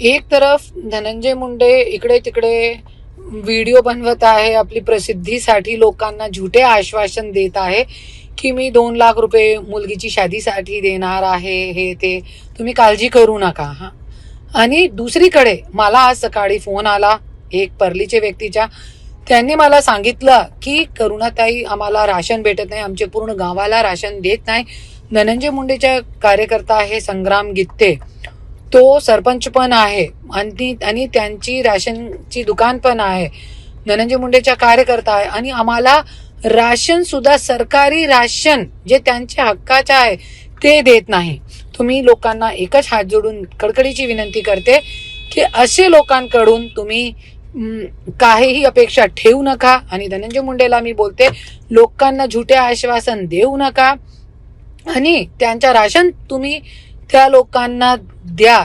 एक तरफ धनंजय मुंडे इकडे तिकडे व्हिडिओ बनवत आहे आपली प्रसिद्धीसाठी लोकांना झुटे आश्वासन देत आहे की मी दोन लाख रुपये मुलगीची शादीसाठी देणार आहे हे ते. तुम्ही काळजी करू नका हा. आणि दुसरीकडे मला आज सकाळी फोन आला एक परलीच्या व्यक्तीच्या. त्यांनी मला सांगितलं की करुणाताई आम्हाला राशन भेटत नाही आमचे पूर्ण गावाला राशन देत नाही. धनंजय मुंडेच्या कार्यकर्ता आहे संग्राम गित्ते. तो सरपंच पण आहे आणि आणि त्यांची राशनची दुकान पण आहे. धनंजय मुंडेच्या कार्यकर्ता आहे. आणि आम्हाला राशन सुद्धा सरकारी राशन जे त्यांच्या हक्काचे आहे ते देत नाही. तुम्ही लोकांना एकच हात जोडून कडकडीची विनंती करते की असे लोकांकडून तुम्ही काहीही अपेक्षा ठेवू नका. आणि धनंजय मुंडेला मी बोलते लोकांना झुटे आश्वासन देऊ नका. आणि त्यांच्या राशन तुम्ही त्या लोकांना द्या.